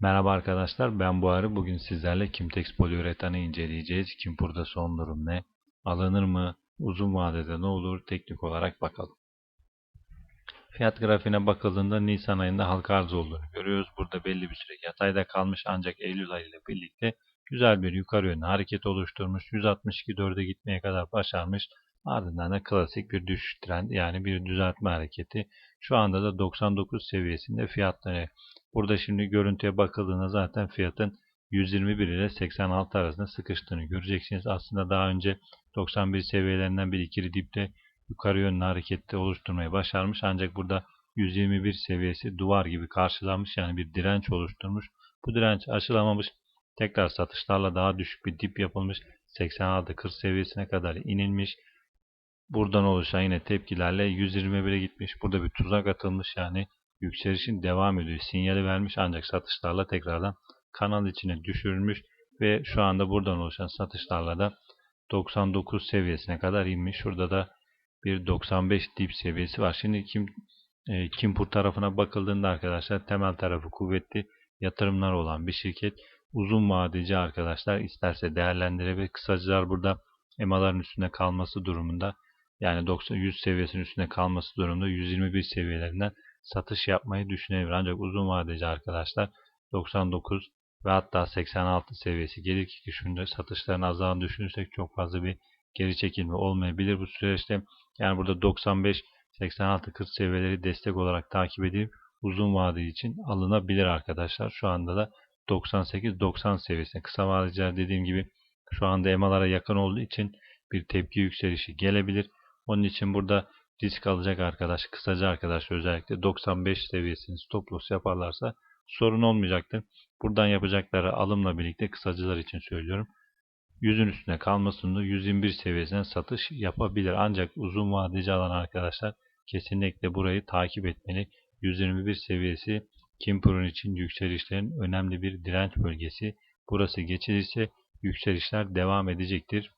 Merhaba arkadaşlar ben Buharı. Bugün sizlerle Kimtex poliüretanı inceleyeceğiz. Kim burada son durum ne? Alınır mı? Uzun vadede ne olur? Teknik olarak bakalım. Fiyat grafiğine bakıldığında Nisan ayında halka arz olduğunu görüyoruz. Burada belli bir süre yatayda kalmış ancak Eylül ayıyla birlikte güzel bir yukarı yönlü hareket oluşturmuş. 162.4'e gitmeye kadar başarmış. Ardından da klasik bir düşüş trend yani bir düzeltme hareketi. Şu anda da 99 seviyesinde fiyatları. Burada şimdi görüntüye bakıldığında zaten fiyatın 121 ile 86 arasında sıkıştığını göreceksiniz. Aslında daha önce 91 seviyelerinden bir ikili dipte yukarı yönlü harekette oluşturmayı başarmış. Ancak burada 121 seviyesi duvar gibi karşılanmış yani bir direnç oluşturmuş. Bu direnç aşılamamış. Tekrar satışlarla daha düşük bir dip yapılmış. 86-40 seviyesine kadar inilmiş. Buradan oluşan yine tepkilerle 121'e gitmiş. Burada bir tuzak atılmış yani yükselişin devam ediyor. Sinyali vermiş ancak satışlarla tekrardan kanal içine düşürülmüş ve şu anda buradan oluşan satışlarla da 99 seviyesine kadar inmiş. Şurada da bir 95 dip seviyesi var. Şimdi kim e, Kimpur tarafına bakıldığında arkadaşlar temel tarafı kuvvetli yatırımlar olan bir şirket. Uzun vadeci arkadaşlar isterse değerlendirebilir. Kısacılar burada EMA'ların üstünde kalması durumunda yani 90 100 seviyesinin üstünde kalması durumunda 121 seviyelerinden satış yapmayı düşünebilir. Ancak uzun vadeci arkadaşlar 99 ve hatta 86 seviyesi gelir ki şunda satışların azaldığını düşünürsek çok fazla bir geri çekilme olmayabilir bu süreçte. Yani burada 95 86 40 seviyeleri destek olarak takip edilip uzun vade için alınabilir arkadaşlar. Şu anda da 98 90 seviyesinde kısa vadeciler dediğim gibi şu anda EMA'lara yakın olduğu için bir tepki yükselişi gelebilir. Onun için burada risk alacak arkadaş, kısaca arkadaş özellikle 95 seviyesini stop loss yaparlarsa sorun olmayacaktır. Buradan yapacakları alımla birlikte kısacılar için söylüyorum. 100'ün üstüne kalmasında 121 seviyesinden satış yapabilir. Ancak uzun vadeci alan arkadaşlar kesinlikle burayı takip etmeli. 121 seviyesi Kimper'ın için yükselişlerin önemli bir direnç bölgesi. Burası geçilirse yükselişler devam edecektir.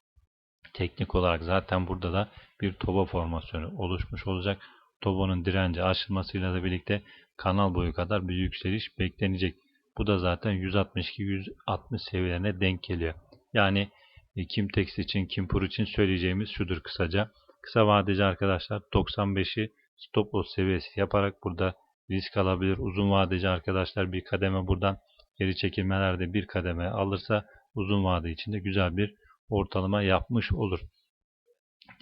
Teknik olarak zaten burada da bir toba formasyonu oluşmuş olacak. Tobanın direnci aşılmasıyla da birlikte kanal boyu kadar bir yükseliş beklenecek. Bu da zaten 162-160 seviyelerine denk geliyor. Yani e, Kimtex için, Kimpur için söyleyeceğimiz şudur kısaca. Kısa vadeci arkadaşlar 95'i stop loss seviyesi yaparak burada risk alabilir. Uzun vadeci arkadaşlar bir kademe buradan geri çekilmelerde bir kademe alırsa uzun vade içinde güzel bir ortalama yapmış olur.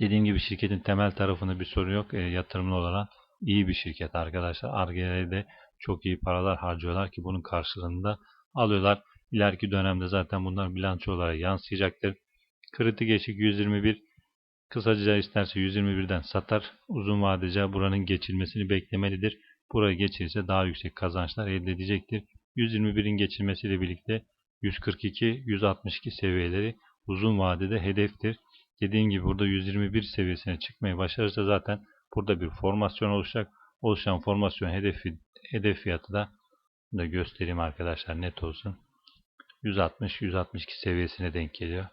Dediğim gibi şirketin temel tarafında bir sorun yok. E, yatırımlı olarak iyi bir şirket arkadaşlar. Arge'ye de çok iyi paralar harcıyorlar ki bunun karşılığında alıyorlar. İleriki dönemde zaten bunlar bilanço olarak yansıyacaktır. Kritik eşik 121 kısaca isterse 121'den satar. Uzun vadece buranın geçilmesini beklemelidir. Buraya geçilirse daha yüksek kazançlar elde edecektir. 121'in geçilmesiyle birlikte 142-162 seviyeleri uzun vadede hedeftir. Dediğim gibi burada 121 seviyesine çıkmayı başarırsa zaten burada bir formasyon oluşacak. Oluşan formasyon hedefi, hedef fiyatı da da göstereyim arkadaşlar net olsun. 160-162 seviyesine denk geliyor.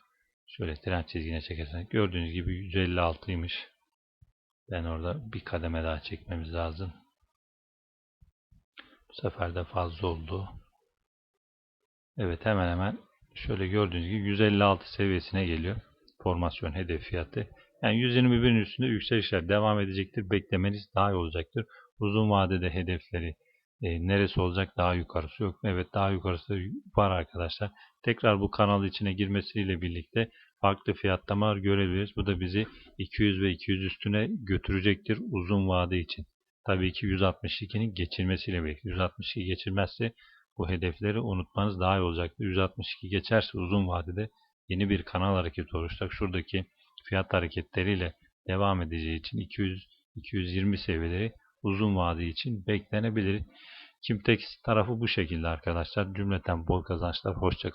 Şöyle trend çizgine çekersek gördüğünüz gibi 156'ymış. Ben orada bir kademe daha çekmemiz lazım. Bu sefer de fazla oldu. Evet hemen hemen şöyle gördüğünüz gibi 156 seviyesine geliyor. Formasyon hedef fiyatı. Yani 121'in üstünde yükselişler devam edecektir. Beklemeniz daha iyi olacaktır. Uzun vadede hedefleri e, neresi olacak daha yukarısı yok. Evet daha yukarısı var arkadaşlar. Tekrar bu kanal içine girmesiyle birlikte farklı fiyatlamalar görebiliriz. Bu da bizi 200 ve 200 üstüne götürecektir uzun vade için. Tabii ki 162'nin geçilmesiyle birlikte. 162 geçilmezse bu hedefleri unutmanız daha iyi olacaktır. 162 geçerse uzun vadede yeni bir kanal hareketi oluşacak. Şuradaki fiyat hareketleriyle devam edeceği için 200 220 seviyeleri uzun vade için beklenebilir. Kimtex tarafı bu şekilde arkadaşlar. Cümleten bol kazançlar. Hoşçakalın.